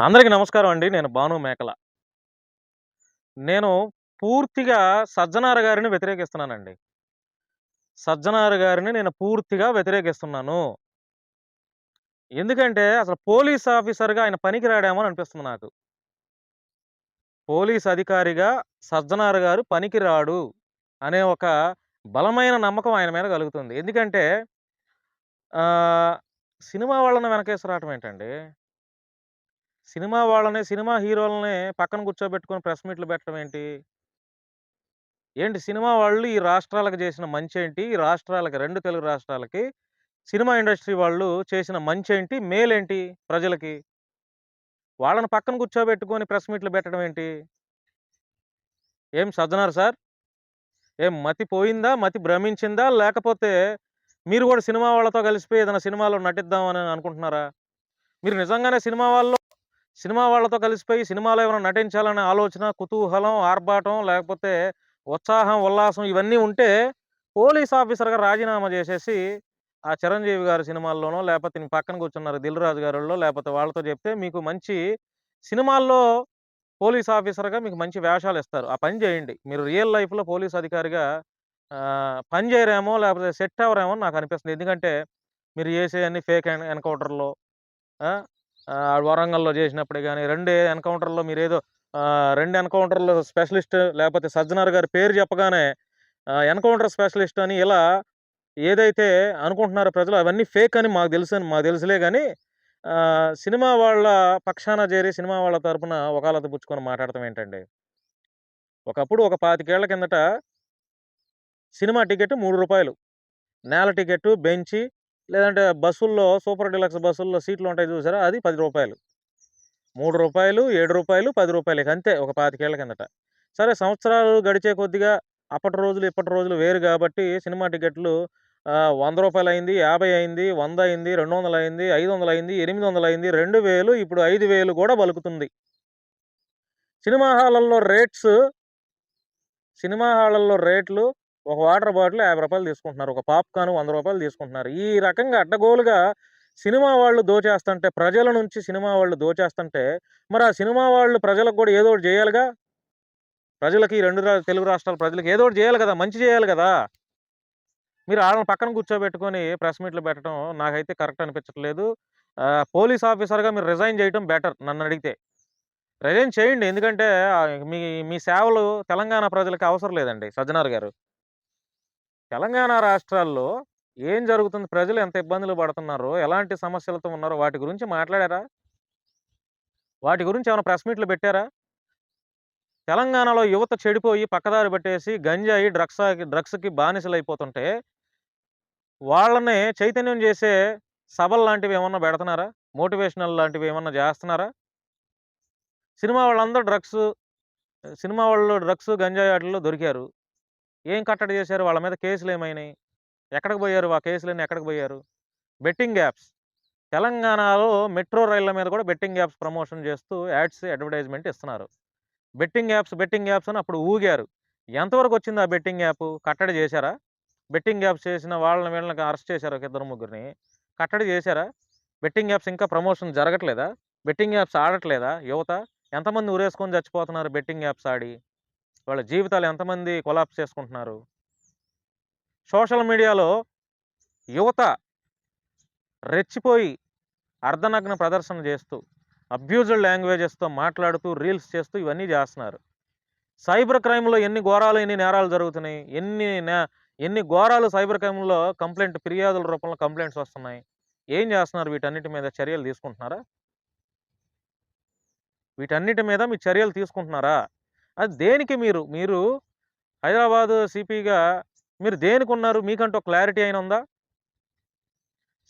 అందరికీ నమస్కారం అండి. నేను భాను మేకల. నేను పూర్తిగా సజ్జనార్ గారిని వ్యతిరేకిస్తున్నానండి. సజ్జనార్ గారిని నేను పూర్తిగా వ్యతిరేకిస్తున్నాను. ఎందుకంటే అసలు పోలీస్ ఆఫీసర్‌గా ఆయన పనికిరాడేమో అని అనిపిస్తుంది నాకు. పోలీస్ అధికారిగా సజ్జనార్ గారు పనికి రాడు అనే ఒక బలమైన నమ్మకం ఆయన మీద కలుగుతుంది. ఎందుకంటే సినిమా వాళ్ళని వెనకేసి రావటం ఏంటండి? సినిమా వాళ్ళని, సినిమా హీరోలని పక్కన కూర్చోబెట్టుకొని ప్రెస్ మీట్‌లు పెట్టడం ఏంటి? ఏంటి సినిమా వాళ్ళు ఈ రాష్ట్రాలకు చేసిన మంచి ఏంటి ఈ రాష్ట్రాలకి రెండు తెలుగు రాష్ట్రాలకి సినిమా ఇండస్ట్రీ వాళ్ళు చేసిన మంచేంటి? మేలేంటి ప్రజలకి? వాళ్ళని పక్కన కూర్చోబెట్టుకొని ప్రెస్ మీట్‌లు పెట్టడం ఏంటి? ఏం సజ్జనారు సార్? ఏం మతి పోయిందా? మతి భ్రమించిందా? లేకపోతే మీరు కూడా సినిమా వాళ్ళతో కలిసిపోయి ఏదైనా సినిమాలో నటిద్దామని అనుకుంటున్నారా? మీరు నిజంగానే సినిమా వాళ్ళు సినిమా వాళ్ళతో కలిసిపోయి సినిమాలో ఏమైనా నటించాలనే ఆలోచన, కుతూహలం, ఆర్భాటం లేకపోతే ఉత్సాహం, ఉల్లాసం ఇవన్నీ ఉంటే పోలీస్ ఆఫీసర్‌గా రాజీనామా చేసేసి ఆ 'చిరంజీవి' గారి సినిమాల్లోనో లేకపోతే నేను పక్కన కూర్చున్నారు 'దిల్ రాజు' గారిలో లేకపోతే వాళ్ళతో చెప్తే మీకు మంచి సినిమాల్లో పోలీస్ ఆఫీసర్‌గా మీకు మంచి వేషాలు ఇస్తారు. ఆ పని చేయండి. మీరు రియల్ లైఫ్‌లో పోలీస్ అధికారిగా పని చేయరేమో లేకపోతే సెట్ అవ్వరేమో నాకు అనిపిస్తుంది. ఎందుకంటే మీరు చేసేయన్నీ ఫేక్ ఎన్ ఎన్‌కౌంటర్‌లు ఆ! వరంగల్‌లో చేసినప్పుడే కానీ రెండే ఎన్‌కౌంటర్‌లో మీరేదో ఆహ్, 2 ఎన్‌కౌంటర్‌లో స్పెషలిస్ట్ లేకపోతే సజ్జనార్ గారి పేరు చెప్పగానే ఎన్‌కౌంటర్ స్పెషలిస్ట్ అని ఇలా ఏదైతే అనుకుంటున్నారో ప్రజలు అవన్నీ ఫేక్ అని మాకు తెలుసు మాకు తెలుసులే కానీ సినిమా వాళ్ళ పక్షాన చేరి సినిమా వాళ్ళ తరపున ఒకళ్ళతో పుచ్చుకొని మాట్లాడటం ఏంటండి? ఒకప్పుడు ఒక పాతికేళ్ళ కిందట సినిమా టికెట్ మూడు రూపాయలు నేల టికెట్టు, బెంచి లేదంటే బస్సుల్లో సూపర్ డిలక్స్ బస్సుల్లో సీట్లు ఉంటాయి చూసారా? అది పది రూపాయలు మూడు రూపాయలు ఏడు రూపాయలు పది రూపాయలకి అంతే ఒక పాతికేళ్ళ కిందట. సరే సంవత్సరాలు గడిచే కొద్దిగా అప్పటి రోజులు, ఇప్పటి రోజులు వేరు కాబట్టి సినిమా టికెట్లు వంద రూపాయలు అయింది, 50 అయింది, వంద అయింది, 200 అయింది, 500 అయింది, 800 అయింది, 2000 ఇప్పుడు ఐదు వేలు కూడా బలుకుతుంది సినిమా హాళ్ళల్లో రేట్స్ సినిమా హాళ్ళల్లో రేట్లు ఒక వాటర్ బాటిల్ యాభై రూపాయలు తీసుకుంటున్నారు. ఒక పాప్‌కార్న్ వంద రూపాయలు తీసుకుంటున్నారు. ఈ రకంగా అడ్డగోలుగా సినిమా వాళ్ళు దోచేస్తంటే ప్రజల నుంచి సినిమా వాళ్ళు దోచేస్తుంటే మరి ఆ సినిమా వాళ్ళు ప్రజలకు కూడా ఏదో ఒకటి చేయాలిగా? ప్రజలకి రెండు తెలుగు రాష్ట్రాల ప్రజలకి ఏదో ఒకటి చేయాలి కదా! మంచి చేయాలి కదా మీరు వాళ్ళని పక్కన కూర్చోబెట్టుకొని ప్రెస్ మీట్‌లు పెట్టడం నాకైతే కరెక్ట్ అనిపించట్లేదు. పోలీస్ ఆఫీసర్‌గా మీరు రిజైన్ చేయటం బెటర్ నన్ను అడిగితే రిజైన్ చేయండి. ఎందుకంటే మీ మీ సేవలు తెలంగాణ ప్రజలకి అవసరం లేదండి సజ్జనార్ గారు. తెలంగాణ రాష్ట్రాల్లో ఏం జరుగుతుంది? ప్రజలు ఎంత ఇబ్బందులు పడుతున్నారో, ఎలాంటి సమస్యలతో ఉన్నారో వాటి గురించి మాట్లాడారా? వాటి గురించి ఏమైనా ప్రెస్ మీట్‌లు పెట్టారా? తెలంగాణలో యువత చెడిపోయి పక్కదారి పట్టేసి గంజాయి, డ్రగ్స్ డ్రగ్స్‌కి బానిసలు అయిపోతుంటే వాళ్ళని చైతన్యం చేసే సభల్లాంటివి ఏమన్నా పెడుతున్నారా? మోటివేషనల్ లాంటివి ఏమన్నా చేస్తున్నారా? సినిమా వాళ్ళందరూ డ్రగ్స్ సినిమా వాళ్ళు డ్రగ్స్, గంజాయి వాటిల్లో దొరికారు. ఏం కట్టడి చేశారు? వాళ్ళ మీద కేసులు ఏమైనాయి ఎక్కడికి పోయారు? ఆ కేసులన్నీ ఎక్కడికి పోయారు? Betting apps. తెలంగాణలో మెట్రో రైళ్ళ మీద కూడా బెట్టింగ్ యాప్స్ ప్రమోషన్ చేస్తూ యాడ్స్, అడ్వర్టైజ్‌మెంట్ ఇస్తున్నారు. బెట్టింగ్ యాప్స్, బెట్టింగ్ యాప్స్ అని అప్పుడు ఊగారు. ఎంతవరకు వచ్చింది ఆ బెట్టింగ్ యాప్ కట్టడి చేశారా? బెట్టింగ్ యాప్స్ చేసిన వాళ్ళని వీళ్ళని అరెస్ట్ చేశారు ఒక ఇద్దరు ముగ్గురిని. కట్టడి చేశారా? బెట్టింగ్ యాప్స్ ఇంకా ప్రమోషన్ జరగట్లేదా? బెట్టింగ్ యాప్స్ ఆడట్లేదా యువత? ఎంతమంది ఉరేసుకొని చచ్చిపోతున్నారు బెట్టింగ్ యాప్స్ ఆడి? వాళ్ళ జీవితాలు ఎంతమంది కొలాప్స్ చేసుకుంటున్నారు? సోషల్ మీడియాలో యువత రెచ్చిపోయి అర్ధనగ్న ప్రదర్శన చేస్తూ, అబ్యూజ్డ్ లాంగ్వేజెస్‌తో మాట్లాడుతూ, రీల్స్ చేస్తూ ఇవన్నీ చేస్తున్నారు. సైబర్ క్రైమ్‌లో ఎన్ని ఘోరాలు, ఎన్ని నేరాలు జరుగుతున్నాయి? ఎన్ని నే ఎన్ని ఘోరాలు సైబర్ క్రైమ్‌లో కంప్లైంట్ ఫిర్యాదుల రూపంలో కంప్లైంట్స్ వస్తున్నాయి. ఏం చేస్తున్నారు? వీటన్నిటి మీద చర్యలు తీసుకుంటున్నారా? వీటన్నిటి మీద మీ చర్యలు తీసుకుంటున్నారా? అది దేనికి మీరు, మీరు హైదరాబాదు సీపీగా మీరు దేనికి ఉన్నారు మీకంటూ ఒక క్లారిటీ అయిన ఉందా?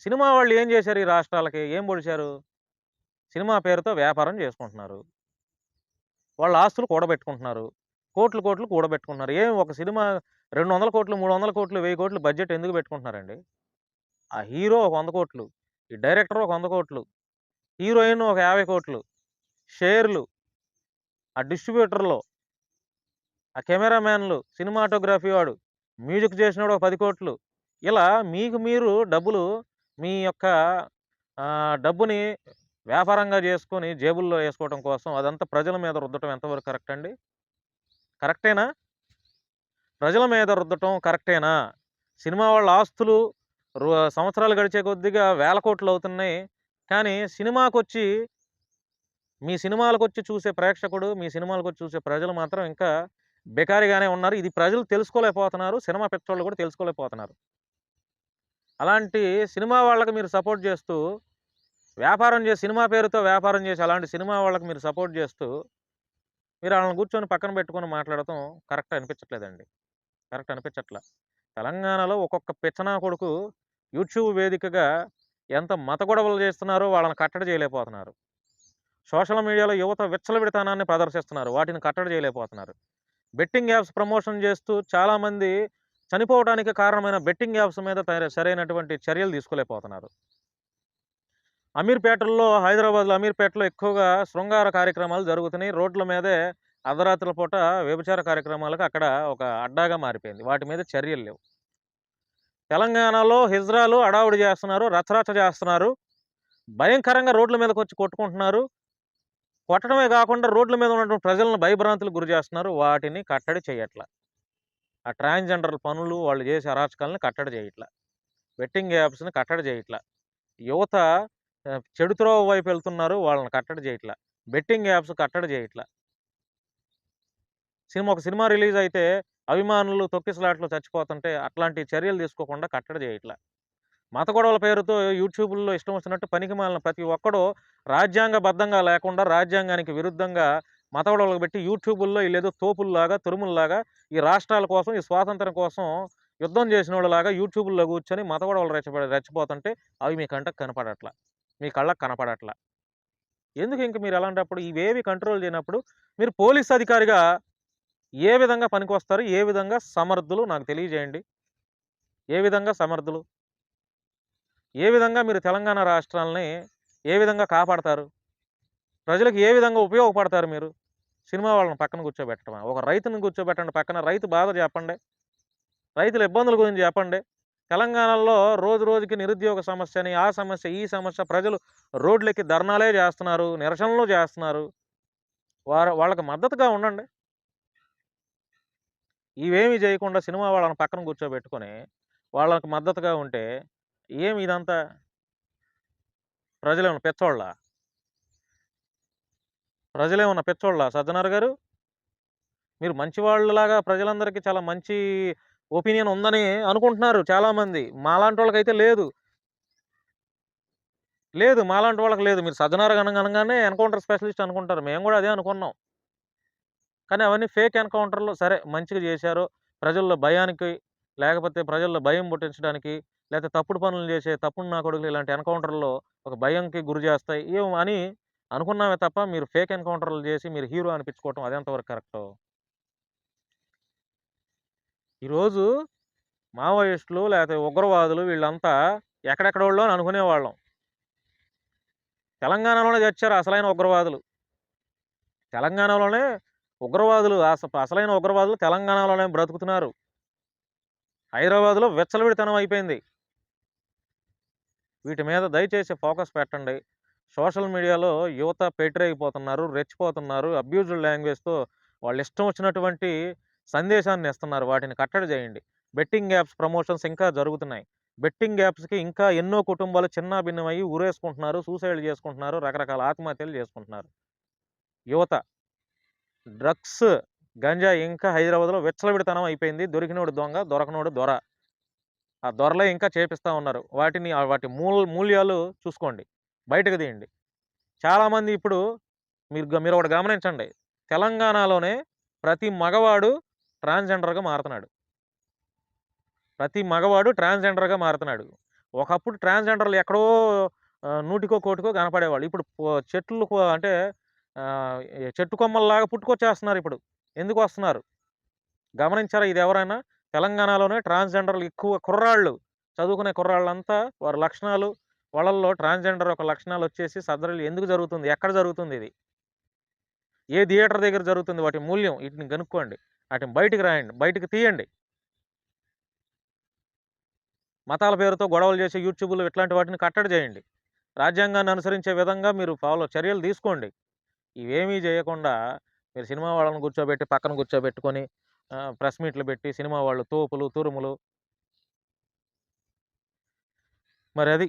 సినిమా వాళ్ళు ఏం చేశారు ఈ రాష్ట్రాలకి? ఏం పొడిచారు? సినిమా పేరుతో వ్యాపారం చేసుకుంటున్నారు. వాళ్ళ ఆస్తులు కూడబెట్టుకుంటున్నారు. కోట్లు, కోట్లు కూడబెట్టుకుంటున్నారు. ఏం ఒక సినిమా రెండు వందల కోట్లు మూడు వందల కోట్లు వెయ్యి కోట్లు బడ్జెట్ ఎందుకు పెట్టుకుంటున్నారండి? ఆ హీరో ఒక 100,00,00,000, ఈ డైరెక్టర్ ఒక వంద కోట్లు హీరోయిన్ ఒక యాభై కోట్లు షేర్లు, ఆ డిస్ట్రిబ్యూటర్‌లు, ఆ కెమెరామ్యాన్లు సినిమాటోగ్రఫీ వాడు, మ్యూజిక్ చేసినోడు ఒక పది కోట్లు ఇలా మీకు మీరు డబ్బులు మీ యొక్క డబ్బుని వ్యాపారంగా చేసుకొని జేబుల్లో వేసుకోవడం కోసం అదంతా ప్రజల మీద రుద్దటం ఎంతవరకు కరెక్ట్ అండి? కరెక్టేనా? ప్రజల మీద రుద్దటం కరెక్టేనా? సినిమా వాళ్ళ ఆస్తులు రు సంవత్సరాలు గడిచే కొద్దిగా వేల కోట్లు అవుతున్నాయి కానీ సినిమాకు వచ్చి మీ సినిమాలకు వచ్చి చూసే ప్రేక్షకుడు, మీ సినిమాలకు వచ్చి చూసే ప్రజలు మాత్రం ఇంకా బెకారిగానే ఉన్నారు. ఇది ప్రజలు తెలుసుకోలేకపోతున్నారు. సినిమా పిచ్చోళ్ళు కూడా తెలుసుకోలేకపోతున్నారు. అలాంటి సినిమా వాళ్ళకి మీరు సపోర్ట్ చేస్తూ, వ్యాపారం చేసి సినిమా పేరుతో వ్యాపారం చేసి అలాంటి సినిమా వాళ్ళకి మీరు సపోర్ట్ చేస్తూ, మీరు వాళ్ళని కూర్చొని పక్కన పెట్టుకొని మాట్లాడటం కరెక్ట్ అనిపించట్లేదండి. కరెక్ట్ అనిపించట్ల. తెలంగాణలో ఒక్కొక్క పిచ్చనా కొడుకు యూట్యూబ్ వేదికగా ఎంత మత గొడవలు చేస్తున్నారో వాళ్ళని కట్టడి చేయలేకపోతున్నారు. సోషల్ మీడియాలో యువత విచ్చలవిడితనాన్ని ప్రదర్శిస్తున్నారు. వాటిని కట్టడి చేయలేకపోతున్నారు. బెట్టింగ్ యాప్స్ ప్రమోషన్ చేస్తూ చాలామంది చనిపోవడానికి కారణమైన బెట్టింగ్ యాప్స్ మీద సరైనటువంటి చర్యలు తీసుకోలేకపోతున్నారు. అమీర్‌పేటల్లో హైదరాబాద్‌లో అమీర్‌పేటలో ఎక్కువగా శృంగార కార్యక్రమాలు జరుగుతున్నాయి. రోడ్ల మీదే అర్ధరాత్రుల పూట వ్యభిచార కార్యక్రమాలకు అక్కడ ఒక అడ్డాగా మారిపోయింది. వాటి మీద చర్యలు లేవు. తెలంగాణలో హిజ్రాలు హడావుడి చేస్తున్నారు. రచరచ చేస్తున్నారు. భయంకరంగా రోడ్ల మీదకొచ్చి కొట్టుకుంటున్నారు. కొట్టడమే కాకుండా రోడ్ల మీద ఉన్నటువంటి ప్రజలను భయభ్రాంతులకు గురి చేస్తున్నారు. వాటిని కట్టడి చేయట్ల. ఆ ట్రాన్స్‌జెండర్ల పనులు, వాళ్ళు చేసే అరాచకాలను కట్టడి చేయట్ల. వెట్టింగ్ యాప్స్‌ని కట్టడి చేయట్ల. యువత ఆహ్, చెడు త్రోవ వైపు వెళ్తున్నారు. వాళ్ళని కట్టడి చేయట్ల. బెట్టింగ్ యాప్స్ కట్టడి చేయట్ల. సినిమా ఒక సినిమా రిలీజ్ అయితే అభిమానులు తొక్కిసలాటలో చచ్చిపోతుంటే అట్లాంటి చర్యలు తీసుకోకుండా కట్టడి చేయట్ల. మత గొడవల పేరుతో యూట్యూబుల్లో ఇష్టం వచ్చినట్టు పనికిమాలిన ప్రతి ఒక్కడు రాజ్యాంగబద్ధంగా లేకుండా రాజ్యాంగానికి విరుద్ధంగా మత గొడవలు పెట్టి యూట్యూబుల్లో లేదో తోపుల్లాగా, తురుముల్లాగా ఈ రాష్ట్రాల కోసం, ఈ స్వాతంత్రం కోసం యుద్ధం చేసినోళ్ళలాగా యూట్యూబుల్లో కూర్చొని మత గొడవలు రెచ్చగొ రెచ్చిపోతుంటే అవి మీ కంటకు కనపడట్ల. మీ కళ్ళకు కనపడట్ల. ఎందుకు ఇంక మీరు అలాంటప్పుడు ఇవేవి కంట్రోల్ చేయనప్పుడు మీరు పోలీస్ అధికారిగా ఏ విధంగా పనికి వస్తారు ఏ విధంగా సమర్థులు నాకు తెలియజేయండి. ఏ విధంగా సమర్థులు? ఏ విధంగా మీరు తెలంగాణ రాష్ట్రాలని ఏ విధంగా కాపాడతారు? ప్రజలకు ఏ విధంగా ఉపయోగపడతారు మీరు? సినిమా వాళ్ళని పక్కన కూర్చోబెట్టమా ఒక రైతుని కూర్చోబెట్టండి పక్కన. రైతు బాధ చెప్పండి. రైతుల ఇబ్బందుల గురించి చెప్పండి. తెలంగాణలో రోజు రోజుకి నిరుద్యోగ సమస్యని, ఆ సమస్య, ఈ సమస్య ప్రజలు రోడ్లకి ధర్నాలే చేస్తున్నారు. నిరసనలు చేస్తున్నారు. వారు వాళ్ళకి మద్దతుగా ఉండండి. ఇవేమి చేయకుండా సినిమా వాళ్ళని పక్కన కూర్చోబెట్టుకొని, వాళ్ళకి మద్దతుగా ఉంటే ఏమి ఇదంతా? ప్రజలేమన్నా పెచ్చోళ్ళ ప్రజలేమన్నా పెచ్చోళ్ళ సజ్జనార్ గారు? మీరు మంచివాళ్ళలాగా ప్రజలందరికీ చాలా మంచి ఒపీనియన్ ఉందని అనుకుంటున్నారు చాలామంది. మాలాంటి వాళ్ళకైతే లేదు. లేదు. మాలాంటి వాళ్ళకి లేదు. మీరు సజ్జనార్ అనగానే ఎన్‌కౌంటర్ స్పెషలిస్ట్ అనుకుంటారు. మేము కూడా అదే అనుకున్నాం. కానీ అవన్నీ ఫేక్ ఎన్‌కౌంటర్‌లు. సరే మంచిగా చేశారు. ప్రజల్లో భయానికి, లేకపోతే ప్రజల్లో భయం పుట్టించడానికి, లేకపోతే తప్పుడు పనులు చేసే తప్పుడు నా కొడుకులు ఇలాంటి ఎన్కౌంటర్లో ఒక భయంకి గురి చేస్తాయి. ఏమో అని అనుకున్నామే తప్ప మీరు ఫేక్ ఎన్‌కౌంటర్‌లు చేసి మీరు హీరో అనిపించుకోవటం అది కరెక్ట్ కరెక్టు? ఈరోజు మావోయిస్టులు లేకపోతే ఉగ్రవాదులు వీళ్ళంతా ఎక్కడెక్కడోళ్ళు అని అనుకునేవాళ్ళం. తెలంగాణలోనే తెచ్చారు అసలైన ఉగ్రవాదులు. తెలంగాణలోనే ఉగ్రవాదులు అస అసలైన ఉగ్రవాదులు తెలంగాణలోనే బ్రతుకుతున్నారు. హైదరాబాద్‌లో వెచ్చలవిడితనం అయిపోయింది. వీటి మీద దయచేసి ఫోకస్ పెట్టండి. సోషల్ మీడియాలో యువత పెట్టిరేగిపోతున్నారు. రెచ్చిపోతున్నారు. అబ్యూజ్డ్ లాంగ్వేజ్‌తో వాళ్ళు ఇష్టం వచ్చినటువంటి సందేశాన్ని ఇస్తున్నారు. వాటిని కట్టడి చేయండి. బెట్టింగ్ యాప్స్ ప్రమోషన్స్ ఇంకా జరుగుతున్నాయి. బెట్టింగ్ యాప్స్‌కి ఇంకా ఎన్నో కుటుంబాలు చిన్న భిన్నమయ్యి ఉరేసుకుంటున్నారు. సూసైడ్‌లు చేసుకుంటున్నారు. రకరకాల ఆత్మహత్యలు చేసుకుంటున్నారు. యువత డ్రగ్స్, గంజా ఇంకా హైదరాబాద్‌లో విచ్చలవిడితనం అయిపోయింది. దొరికినోడు దొంగ, దొరకనోడు దొర. ఆ దొరలే ఇంకా చేపిస్తా ఉన్నారు. వాటిని వాటి మూల్ మూల్యాలు చూసుకోండి. బయటకు తీయండి. చాలామంది ఇప్పుడు మీరు మీరు ఒకటి గమనించండి. తెలంగాణలోనే ప్రతి మగవాడు ట్రాన్స్‌జెండర్‌గా మారుతున్నాడు. ప్రతి మగవాడు ట్రాన్స్‌జెండర్‌గా మారుతున్నాడు. ఒకప్పుడు ట్రాన్స్‌జెండర్‌లు ఎక్కడో నూటికో, కోటికో కనపడేవాళ్ళు. ఇప్పుడు చెట్లు అంటే చెట్టు కొమ్మల్లాగా పుట్టుకొచ్చేస్తున్నారు ఇప్పుడు. ఎందుకు వస్తున్నారు? గమనించారా ఇది ఎవరైనా? తెలంగాణలోనే ట్రాన్స్‌జెండర్‌లు ఎక్కువ కుర్రాళ్ళు, చదువుకునే కుర్రాళ్ళంతా వారి లక్షణాలు వాళ్ళల్లో ట్రాన్స్‌జెండర్ ఒక లక్షణాలు వచ్చేసి సర్జరీలు ఎందుకు జరుగుతుంది? ఎక్కడ జరుగుతుంది ఇది? ఏ థియేటర్ దగ్గర జరుగుతుంది? వాటి మూల్యం వీటిని కనుక్కోండి వాటిని బయటికి రాయండి. బయటికి తీయండి. మతాల పేరుతో గొడవలు చేసే యూట్యూబ్లు ఇట్లాంటి వాటిని కట్టడి చేయండి. రాజ్యాంగాన్ని అనుసరించే విధంగా మీరు ఫాలో చర్యలు తీసుకోండి. ఇవేమీ చేయకుండా మీరు సినిమా వాళ్ళని కూర్చోబెట్టి, పక్కన కూర్చోబెట్టుకొని ప్రెస్ మీట్‌లు పెట్టి సినిమా వాళ్ళు తోపులు, తురుములు మరి అది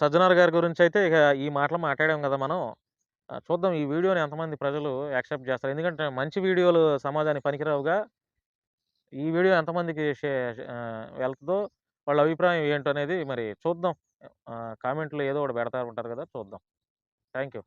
సజ్జనార్ గారి గురించి అయితే ఇక ఈ మాటలు మాట్లాడాం కదా మనం. చూద్దాం ఈ వీడియోని ఎంతమంది ప్రజలు యాక్సెప్ట్ చేస్తారు ఎందుకంటే మంచి వీడియోలు సమాజానికి పనికిరావుగా. ఈ వీడియో ఎంతమందికి వెళ్తుందో వాళ్ళ అభిప్రాయం ఏంటనేది మరి చూద్దాం. కామెంట్లు కామెంట్‌లో ఏదో ఒకటి పెడతారు ఉంటారు కదా చూద్దాం. Thank you.